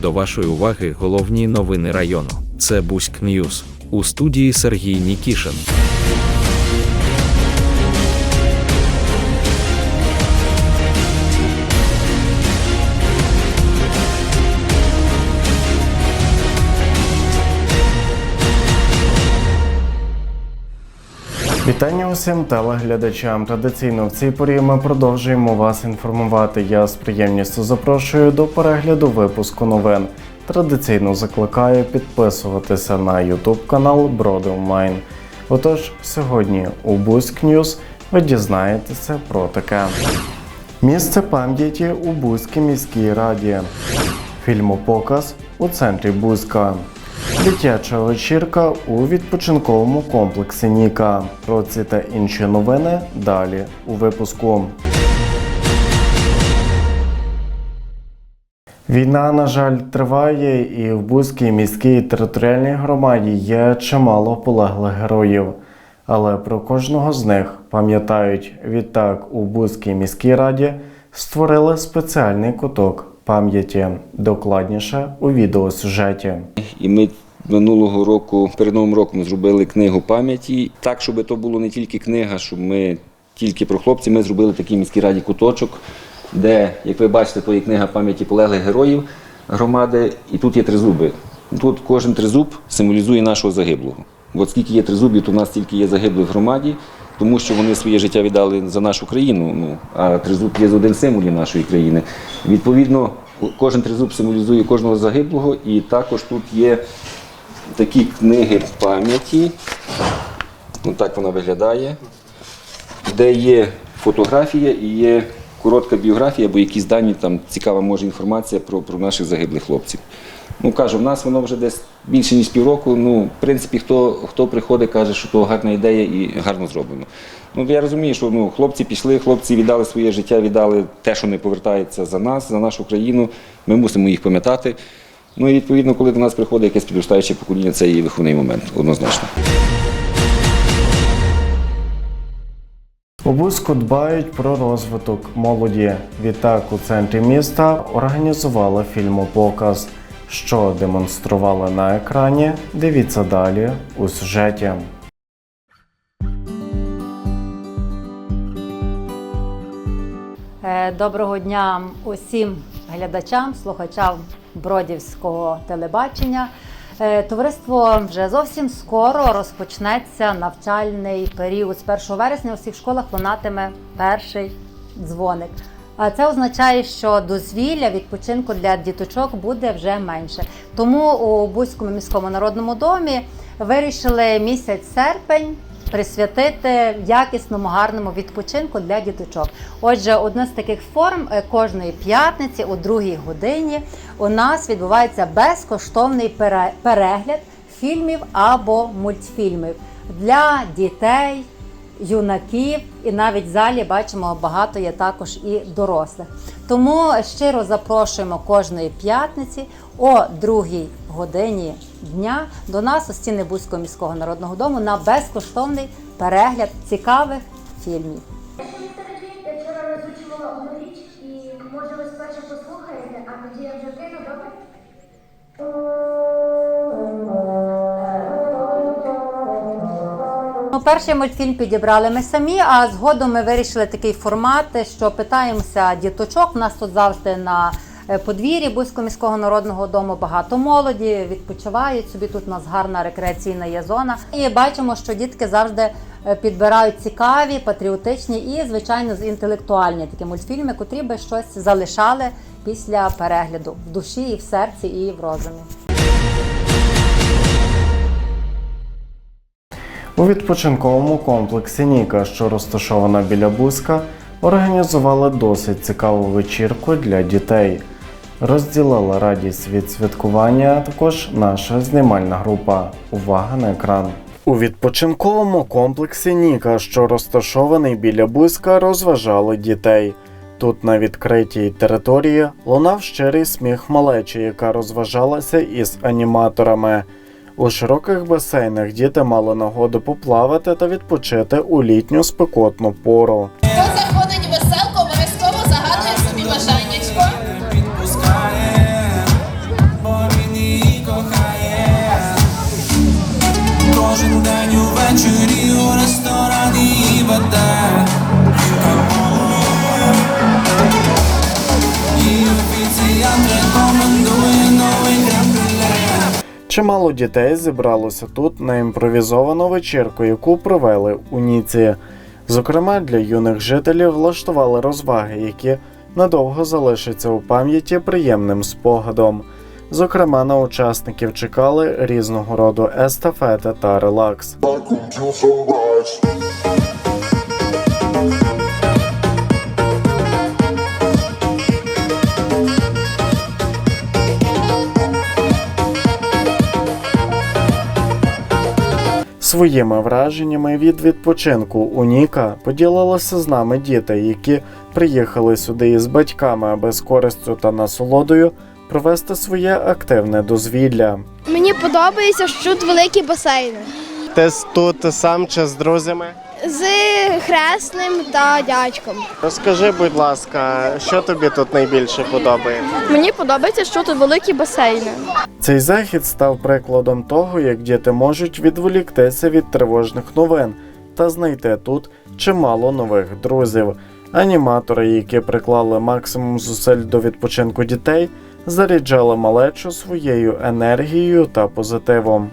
До вашої уваги головні новини району. Це Буськ Ньюз. У студії Сергій Нікішин. Вітання усім телеглядачам. Традиційно в цій порі ми продовжуємо вас інформувати. Я з приємністю запрошую до перегляду випуску новин. Традиційно закликаю підписуватися на YouTube канал Броди. Отож, сьогодні у Бузьк Ньюз ви дізнаєтеся про таке. Місце пам'яті у Бузькій міській раді. Фільмопоказ у центрі Бузька. Дитяча вечірка у відпочинковому комплексі Ніка. Про ці та інші новини далі у випуску. Війна, на жаль, триває, і в Бузькій міській територіальній громаді є чимало полеглих героїв. Але про кожного з них пам'ятають відтак у Бузькій міській раді створили спеціальний куток пам'яті. Докладніше у відеосюжеті. І ми минулого року, перед новим роком, зробили книгу пам'яті. Так, щоб то було не тільки книга, щоб ми тільки про хлопців, ми зробили такий міській раді куточок, де, як ви бачите, то є книга пам'яті полеглих героїв громади, і тут є тризуби. Тут кожен тризуб символізує нашого загиблого. От скільки є тризубів, то в нас тільки є загиблих в громаді, тому що вони своє життя віддали за нашу країну. Ну, а тризуб є один символів нашої країни. Відповідно, кожен тризуб символізує кожного загиблого, і також тут є такі книги пам'яті. Ну, так вона виглядає, де є фотографія і є коротка біографія, або якісь дані, там цікава може інформація про, про наших загиблих хлопців. Ну, кажу, в нас воно вже десь більше ніж півроку. Ну, в принципі, хто, хто приходить, каже, що то гарна ідея і гарно зроблено. Ну, я розумію, що ну, хлопці пішли, хлопці віддали своє життя, віддали те, що не повертається за нас, за нашу країну. Ми мусимо їх пам'ятати. Ну і відповідно, коли до нас приходить якесь підростаюче покоління, це і виховний момент, однозначно. У дбають про розвиток молоді. Відтак у центрі міста організували фільмопоказ, що демонстрували на екрані. Дивіться далі у сюжеті. Е, Доброго дня усім глядачам, слухачам Бродівського телебачення. Е, Товариство вже зовсім скоро розпочнеться навчальний період. З 1 вересня у всіх школах лунатиме перший дзвоник. А це означає, що дозвілля відпочинку для діточок буде вже менше. Тому у Бузькому міському народному домі вирішили місяць серпень присвятити якісному гарному відпочинку для діточок. Отже, одна з таких форм е, кожної п'ятниці о другій годині у нас відбувається безкоштовний перегляд фільмів або мультфільмів для дітей, юнаків, і навіть в залі бачимо багато є також і дорослих. Тому щиро запрошуємо кожної п'ятниці о другій годині дня до нас у стіни Бузького міського народного дому на безкоштовний перегляд цікавих фільмів. Я вчора розучувала одну річ і може ви спершу послухаєте, а тоді я вже кину, добре? Ну, перший мультфільм підібрали ми самі, а згодом ми вирішили такий формат, що питаємося діточок. У нас тут завжди на е, подвір'ї Бузького міського народного дому багато молоді, відпочивають собі. Тут у нас гарна рекреаційна є зона. І бачимо, що дітки завжди е, підбирають цікаві, патріотичні і, звичайно, з інтелектуальні такі мультфільми, котрі би щось залишали після перегляду в душі, і в серці, і в розумі. У відпочинковому комплексі Ніка, що розташована біля Бузька, організували досить цікаву вечірку для дітей. Розділила радість від святкування а також наша знімальна група. Увага на екран. У відпочинковому комплексі Ніка, що розташований біля Бузька, розважали дітей. Тут на відкритій території лунав щирий сміх малечі, яка розважалася із аніматорами. У широких басейнах діти мали нагоду поплавати та відпочити у літню спекотну пору. Хто заходить Чимало дітей зібралося тут на імпровізовану вечірку, яку провели у Ніці. Зокрема, для юних жителів влаштували розваги, які надовго залишаться у пам'яті приємним спогадом. Зокрема, на учасників чекали різного роду естафети та релакс. Своїми враженнями від відпочинку у Ніка поділилися з нами діти, які приїхали сюди із батьками, аби з користю та насолодою провести своє активне дозвілля. Мені подобається, що тут великі басейни Ти тут сам чи з друзями? З хресним та дядьком. Розкажи, будь ласка, що тобі тут найбільше подобається? Мені подобається, що тут великі басейни. Цей захід став прикладом того, як діти можуть відволіктися від тривожних новин та знайти тут чимало нових друзів. Аніматори, які приклали максимум зусиль до відпочинку дітей, заряджали малечу своєю енергією та позитивом.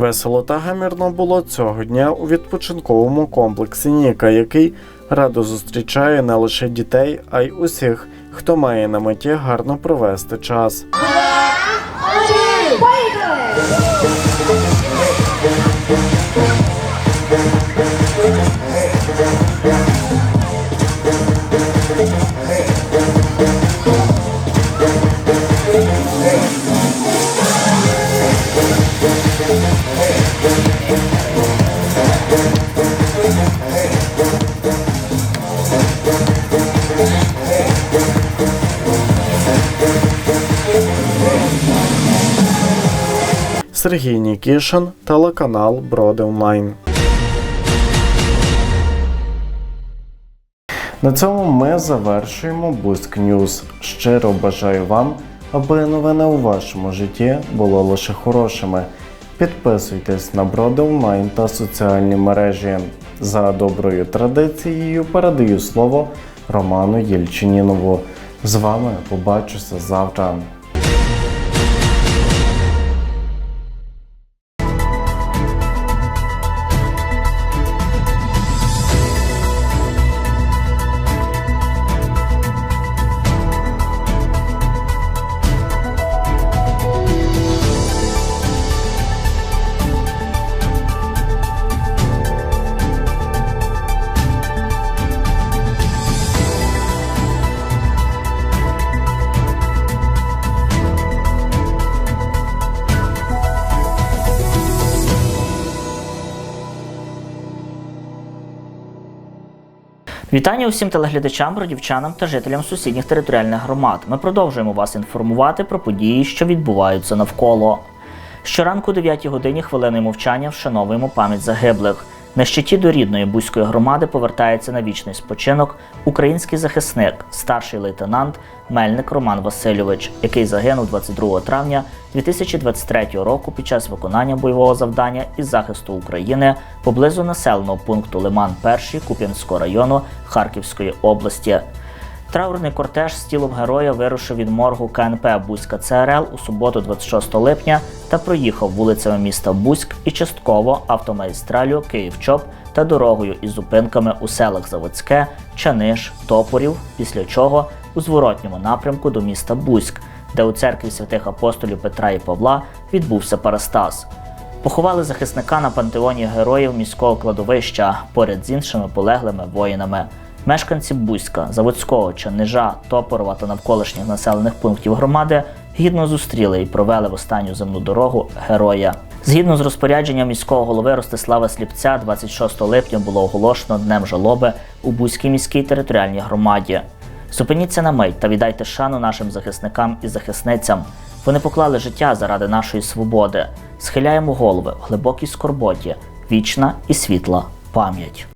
Весело та гамірно було цього дня у відпочинковому комплексі Ніка, який радо зустрічає не лише дітей, а й усіх, хто має на меті гарно провести час. Сергій Нікішин, телеканал Броди Онлайн. На цьому ми завершуємо Буск Ньюз. Щиро бажаю вам, аби новини у вашому житті були лише хорошими. Підписуйтесь на Броди Онлайн та соціальні мережі. За доброю традицією передаю слово Роману Єльчинінову. З вами побачуся завтра. Вітання усім телеглядачам, бродівчанам та жителям сусідніх територіальних громад. Ми продовжуємо вас інформувати про події, що відбуваються навколо. Щоранку о 9 годині хвилиною мовчання вшановуємо пам'ять загиблих. На щиті до рідної бузької громади повертається на вічний спочинок український захисник, старший лейтенант Мельник Роман Васильович, який загинув 22 травня 2023 року під час виконання бойового завдання із захисту України поблизу населеного пункту Лиман 1 Куп'янського району Харківської області. Траурний кортеж з тілом героя вирушив від моргу КНП Бузька ЦРЛ у суботу, 26 липня, та проїхав вулицями міста Бузьк і частково автомагістралю Київ-Чоп та дорогою із зупинками у селах Заводське, Чаниш, Топорів, після чого у зворотньому напрямку до міста Бузьк, де у церкві святих апостолів Петра і Павла відбувся Парастас. Поховали захисника на пантеоні героїв міського кладовища поряд з іншими полеглими воїнами. Мешканці Бузька, Заводського, Чанижа, Топорова та навколишніх населених пунктів громади гідно зустріли і провели в останню земну дорогу героя. Згідно з розпорядженням міського голови Ростислава Сліпця, 26 липня було оголошено днем жалоби у Бузькій міській територіальній громаді. Зупиніться на мить та віддайте шану нашим захисникам і захисницям. Вони поклали життя заради нашої свободи. Схиляємо голови в глибокій скорботі, вічна і світла пам'ять.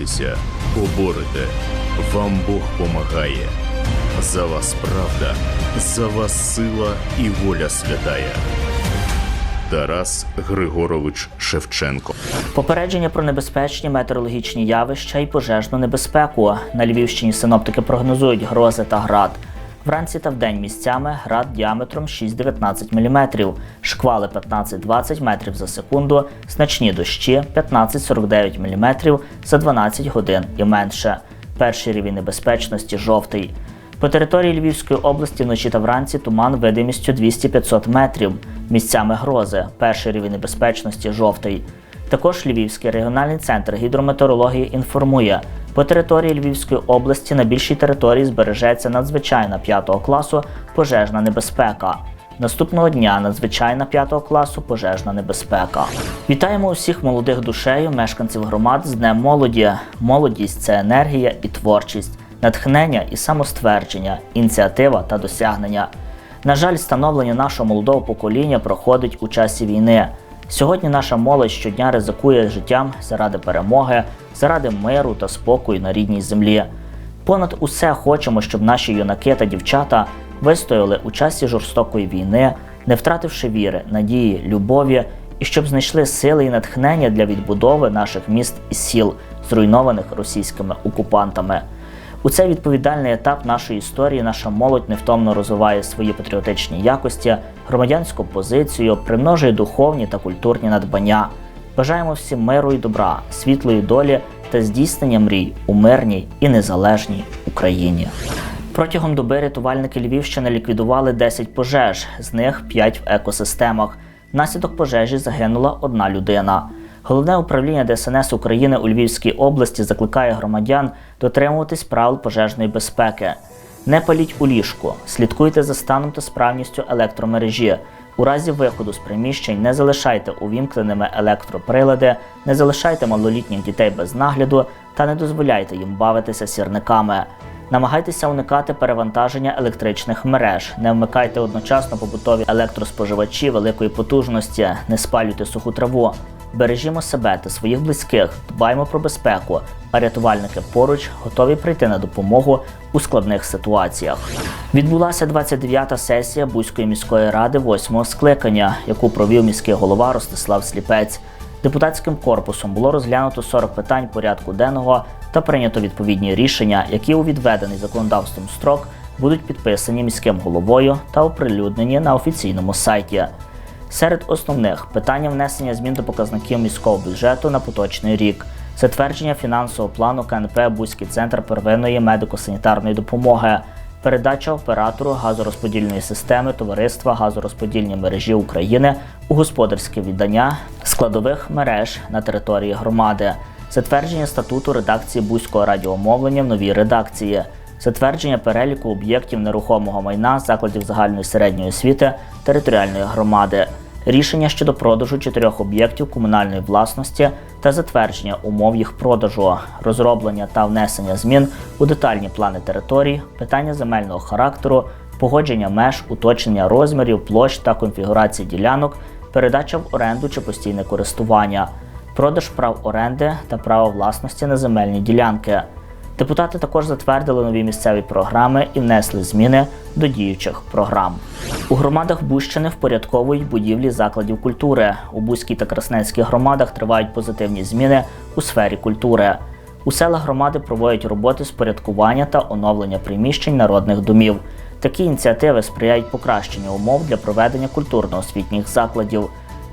Борітеся, поборете, вам Бог помагає. За вас правда, за вас сила і воля святая. Тарас Григорович Шевченко. Попередження про небезпечні метеорологічні явища і пожежну небезпеку. На Львівщині синоптики прогнозують грози та град. Вранці та вдень місцями град діаметром 6-19 мм, шквали 15-20 метрів за секунду, значні дощі 15-49 мм за 12 годин і менше. Перший рівень небезпечності жовтий. По території Львівської області вночі та вранці туман видимістю 200-500 метрів. Місцями грози. Перший рівень небезпечності жовтий. Також Львівський регіональний центр гідрометеорології інформує, по території Львівської області на більшій території збережеться надзвичайна 5 класу пожежна небезпека. Наступного дня надзвичайна 5 класу пожежна небезпека. Вітаємо усіх молодих душею, мешканців громад з Днем молоді. Молодість це енергія і творчість, натхнення і самоствердження, ініціатива та досягнення. На жаль, становлення нашого молодого покоління проходить у часі війни. Сьогодні наша молодь щодня ризикує життям заради перемоги, заради миру та спокою на рідній землі. Понад усе хочемо, щоб наші юнаки та дівчата вистояли у часі жорстокої війни, не втративши віри, надії, любові, і щоб знайшли сили і натхнення для відбудови наших міст і сіл, зруйнованих російськими окупантами. У цей відповідальний етап нашої історії наша молодь невтомно розвиває свої патріотичні якості, громадянську позицію, примножує духовні та культурні надбання. Бажаємо всім миру і добра, світлої долі та здійснення мрій у мирній і незалежній Україні. Протягом доби рятувальники Львівщини ліквідували 10 пожеж, з них 5 в екосистемах. Внаслідок пожежі загинула одна людина. Головне управління ДСНС України у Львівській області закликає громадян дотримуватись правил пожежної безпеки. Не паліть у ліжку, слідкуйте за станом та справністю електромережі. У разі виходу з приміщень не залишайте увімкненими електроприлади, не залишайте малолітніх дітей без нагляду та не дозволяйте їм бавитися сірниками. Намагайтеся уникати перевантаження електричних мереж, не вмикайте одночасно побутові електроспоживачі великої потужності, не спалюйте суху траву. Бережімо себе та своїх близьких, дбаймо про безпеку, а рятувальники поруч готові прийти на допомогу у складних ситуаціях. Відбулася 29-та сесія Бузької міської ради 8-го скликання, яку провів міський голова Ростислав Сліпець. Депутатським корпусом було розглянуто 40 питань порядку денного та прийнято відповідні рішення, які у відведений законодавством строк будуть підписані міським головою та оприлюднені на офіційному сайті. Серед основних питання внесення змін до показників міського бюджету на поточний рік, затвердження фінансового плану КНП Бузький центр первинної медико-санітарної допомоги, передача оператору газорозподільної системи товариства газорозподільні мережі України у господарське віддання складових мереж на території громади, затвердження статуту редакції Бузького радіомовлення в новій редакції. Затвердження переліку об'єктів нерухомого майна закладів загальної середньої освіти територіальної громади, рішення щодо продажу чотирьох об'єктів комунальної власності та затвердження умов їх продажу, розроблення та внесення змін у детальні плани територій, питання земельного характеру, погодження меж, уточнення розмірів, площ та конфігурації ділянок, передача в оренду чи постійне користування, продаж прав оренди та право власності на земельні ділянки. Депутати також затвердили нові місцеві програми і внесли зміни до діючих програм. У громадах Бущини впорядковують будівлі закладів культури. У Бузькій та Красненській громадах тривають позитивні зміни у сфері культури. У селах громади проводять роботи з порядкування та оновлення приміщень народних домів. Такі ініціативи сприяють покращенню умов для проведення культурно-освітніх закладів.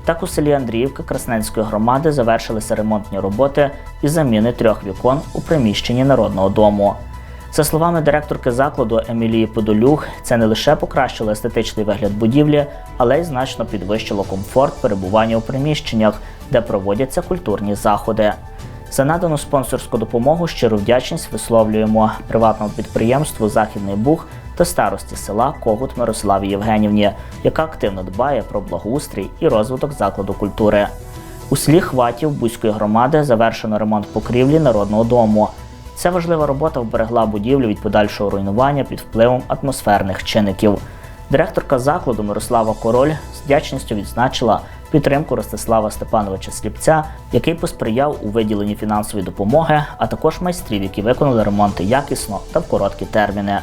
Так у селі Андріївка Красненської громади завершилися ремонтні роботи із заміни трьох вікон у приміщенні народного дому. За словами директорки закладу Емілії Подолюх, це не лише покращило естетичний вигляд будівлі, але й значно підвищило комфорт перебування у приміщеннях, де проводяться культурні заходи. За надану спонсорську допомогу щиру вдячність висловлюємо приватному підприємству Західний Буг та старості села Когут Мирославі Євгенівні, яка активно дбає про благоустрій і розвиток закладу культури. У селі Хватів Бузької громади завершено ремонт покрівлі народного дому. Ця важлива робота вберегла будівлю від подальшого руйнування під впливом атмосферних чинників. Директорка закладу Мирослава Король з вдячністю відзначила підтримку Ростислава Степановича Сліпця, який посприяв у виділенні фінансової допомоги, а також майстрів, які виконали ремонти якісно та в короткі терміни.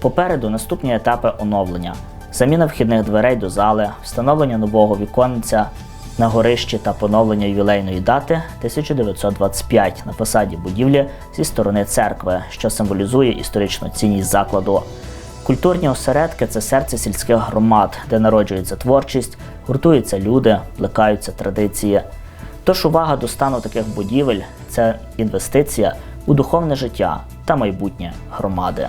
Попереду наступні етапи оновлення: заміна вхідних дверей до зали, встановлення нового віконця на горищі та поновлення ювілейної дати 1925 на фасаді будівлі зі сторони церкви, що символізує історичну цінність закладу. Культурні осередки це серце сільських громад, де народжується творчість, гуртуються люди, плекаються традиції. Тож увага до стану таких будівель це інвестиція у духовне життя та майбутнє громади.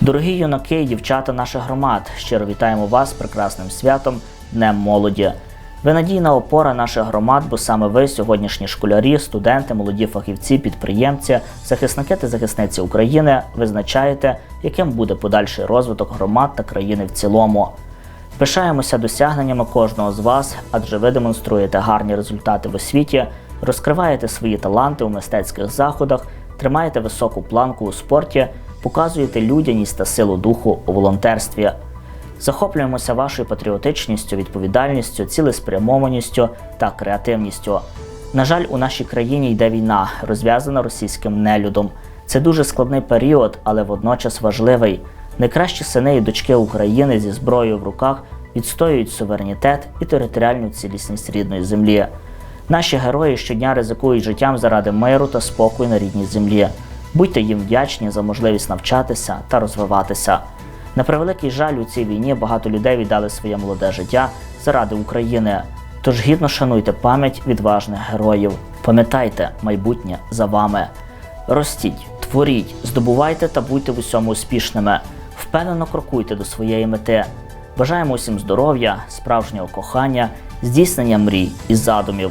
Дорогі юнаки і дівчата наших громад, щиро вітаємо вас з прекрасним святом Днем молоді. Ви надійна опора наших громад, бо саме ви, сьогоднішні школярі, студенти, молоді фахівці, підприємці, захисники та захисниці України, визначаєте, яким буде подальший розвиток громад та країни в цілому. Пишаємося досягненнями кожного з вас, адже ви демонструєте гарні результати в освіті, розкриваєте свої таланти у мистецьких заходах, тримаєте високу планку у спорті, показуєте людяність та силу духу у волонтерстві. Захоплюємося вашою патріотичністю, відповідальністю, цілеспрямованістю та креативністю. На жаль, у нашій країні йде війна, розв'язана російським нелюдом. Це дуже складний період, але водночас важливий. Найкращі сини і дочки України зі зброєю в руках відстоюють суверенітет і територіальну цілісність рідної землі. Наші герої щодня ризикують життям заради миру та спокою на рідній землі. Будьте їм вдячні за можливість навчатися та розвиватися. На превеликий жаль, у цій війні багато людей віддали своє молоде життя заради України. Тож гідно шануйте пам'ять відважних героїв. Пам'ятайте, майбутнє за вами. Ростіть, творіть, здобувайте та будьте в усьому успішними. Впевнено крокуйте до своєї мети. Бажаємо усім здоров'я, справжнього кохання, здійснення мрій і задумів.